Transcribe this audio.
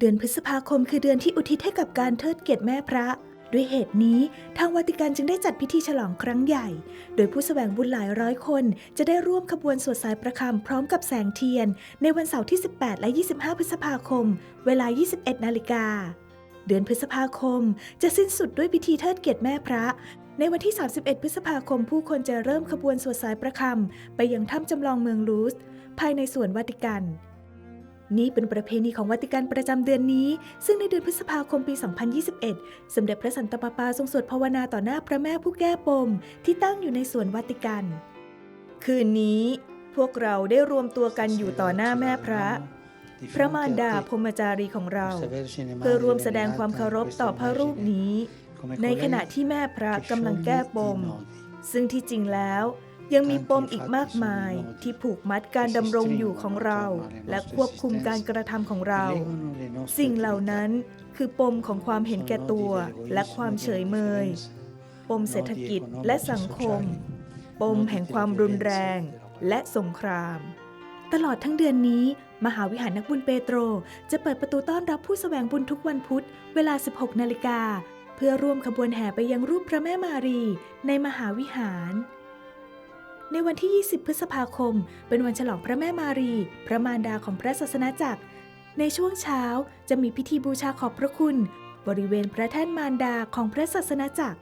เดือนพฤษภาคมคือเดือนที่อุทิศให้กับการเทิดเกียรติแม่พระ ด้วยเหตุนี้ทางวาติกันจึงได้จัดพิธีฉลองครั้งใหญ่ โดยผู้แสวงบุญหลายร้อยคน จะได้ร่วมขบวนสวดสายประคำพร้อมกับแสงเทียน ในวันเสาร์ที่ 18 และ 25 พฤษภาคม เวลา 21 นาฬิกา เดือนพฤษภาคม จะสิ้นสุดด้วยพิธีเทิดเกียรติแม่พระในวันที่ 31 พฤษภาคม ผู้คนจะเริ่มขบวนสวดสายประคำไปยังถ้ำจำลองเมืองลูส ภายในสวนวาติกัน นี่เป็นประเพณีของวาติกันประจำเดือนนี้ ซึ่งในเดือนพฤษภาคมปี 2021 สมเด็จพระสันตะปาปาทรงสวดภาวนาต่อหน้าพระแม่ผู้แก้ปม ที่ตั้งอยู่ในสวนวาติกัน คืนนี้พวกเราได้รวมตัวกันอยู่ต่อหน้าแม่พระ พระมารดาพมจารีของเรา เพื่อร่วมแสดงความเคารพต่อพระรูปนี้ ในขณะที่แม่พระกำลังแก้ปม ซึ่งที่จริงแล้ว ยังมีปมอีกมากมายที่ผูกมัดการดำรงอยู่ของเรา และควบคุมการกระทำของเรา สิ่งเหล่านั้นคือปมของความเห็นแก่ตัวและความเฉยเมย ปมเศรษฐกิจและสังคม ปมแห่งความรุนแรงและสงคราม ตลอดทั้งเดือนนี้ มหาวิหารนักบุญเปโตร จะเปิดประตูต้อนรับผู้สแสวงบุญทุกวันพุธ เวลา 16 นาฬิกา เพื่อร่วมขบวนแห่ไปยังรูปพระแม่มารีในมหาวิหาร ในวันที่ 20 พฤษภาคม เป็นวันฉลองพระแม่มารี พระมารดาของพระศาสนาจักร ในช่วงเช้าจะมีพิธีบูชาขอบพระคุณ บริเวณพระแท่นมารดาของพระศาสนาจักร